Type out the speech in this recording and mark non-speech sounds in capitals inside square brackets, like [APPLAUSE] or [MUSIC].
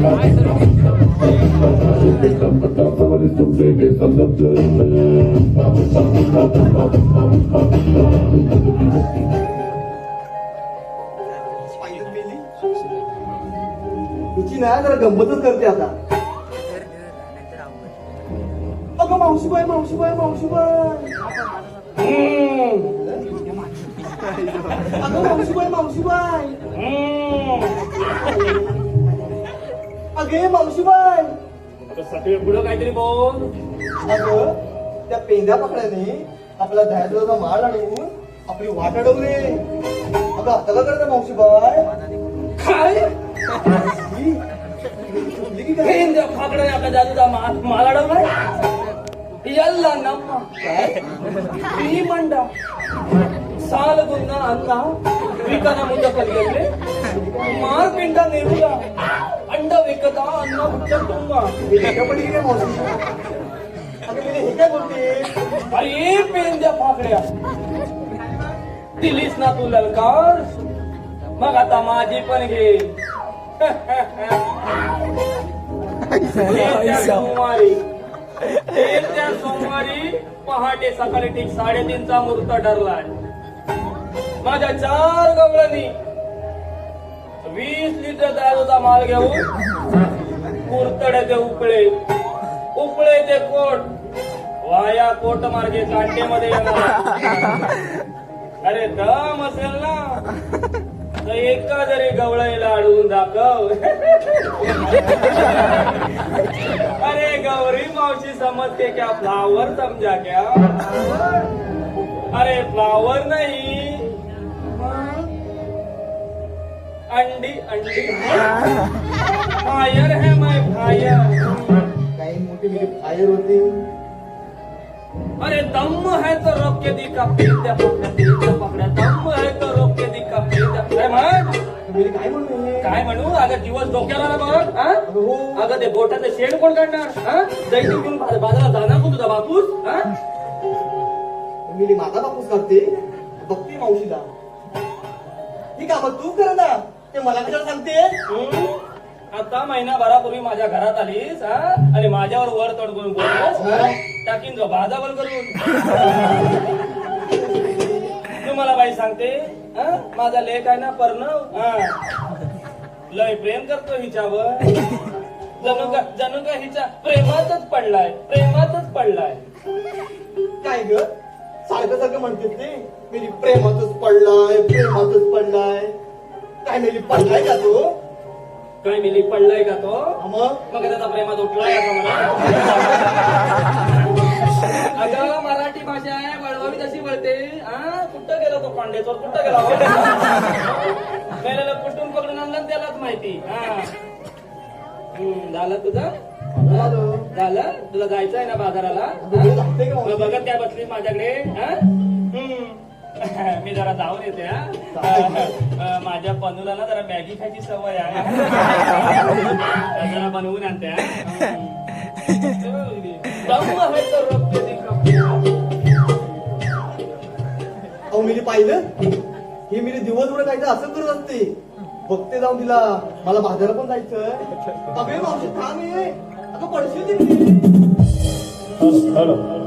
तुझी नाही जरा गंमतच करते आता. अगं मावशीबाई मावशीबाई मावशीबाई. अगं मावशीबाई मावशीबाई. अगे मावशीबाई. आता सगळे पुढं काहीतरी बोल. अगं त्या पेंद्या पकड्याने आपला दह्याचा माळ आणून आपली वाट अडवली. अगं का करता मावशीबाई. काय? चुकली की काय? पेंद्या फाकड्याने आपल्या जादूचा मा- माल अडवलाय? यल्ला नम्मा ही मंडा. साल गुन्ना अन्ना विकना मुद्दा कलियल्ले मार पिंडा नेरुला अरे पेंद्या दिलीस ना तू ललकार? मग आता माझी पण घे सोमवारी. सोमवारी पहाटे सकाळी ठीक साडेतीनचा मुहूर्त ठरलाय. माझ्या चार गवळणी. वीस लिटर दारूचा माल घेऊन कुरतडे ते उपळे. उपळे ते कोट. वाया कोट मार्गे कांटेमध्ये येणार. अरे दम असेल ना. तर एका जरी गवळईला अडवून दाखव. अरे गौरी मावशी समजते क्या फ्लावर समजा क्या? अरे फ्लावर नाही. अंडी अंडी. [LAUGHS] फायर है मैं फायर काही मोठी मोठी फायर होती. अरे दम है तो रोक के दिखा पेंद्या पकड्या पेंद्या पकड्या. दम है तो रोक के दिखा पेंद्या काय म्हण. तुम्ही काय म्हणले काय म्हणू? अगं दिवस डोक्याला आला बघ हा? हो. अगं ते बोटाचं शेण कोण काढणार? हा? दैनिक घेऊन बा- बाजारात जाणार कोण तुझा बापूस? हा? मी माझा बापूस करते बघते मावशीला. ठीक आहे मग तू कर ना. ते मला कशाला सांगते? हम्म? आता महिनाभरापूर्वी माझ्या घरात आलीस हा? आणि माझ्यावर वर तोड करून बोलतोस? टाकीन जो बाजावर करून तुम्हाला बाई सांगते हा? माझा लेख आहे ना पर्णव हा. लय प्रेम करतो हिच्यावर जणू का जणू का हिच्या प्रेमातच पडलाय प्रेमातच पडलाय काय ग सारखं सारखं म्हणते ते मेली प्रेमातच पडलाय प्रेमातच पडलाय काय मेली पडलाय का तो काय मिली पडलाय का तो? मग? मग त्याचा प्रेमात उठलाय का मला? [LAUGHS] अगं मराठी भाषा आहे वळवावी तशी वळते? हा? कुठं गेला तो पांडेचोर? कुठं गेला मेलेला कुठून पकडून आणलं त्यालाच माहिती. हा. झालं तुझं? झालं. तुला जायचं आहे ना बाजाराला? बघत काय बसली माझ्याकडे. हा? [LAUGHS] मी जरा जाऊन येते हा. [LAUGHS] माझ्या पनूला ना जरा मॅगी खायची सवय आहे [LAUGHS] जरा बनवून आणते हा. अहो मी पाहिलं? ही मी दिवसभर काय असं करत असते. बघते जाऊन तिला. मला बाजारात पण जायचंय अबे मावशी थांब अगं पडशील ती. हॅलो.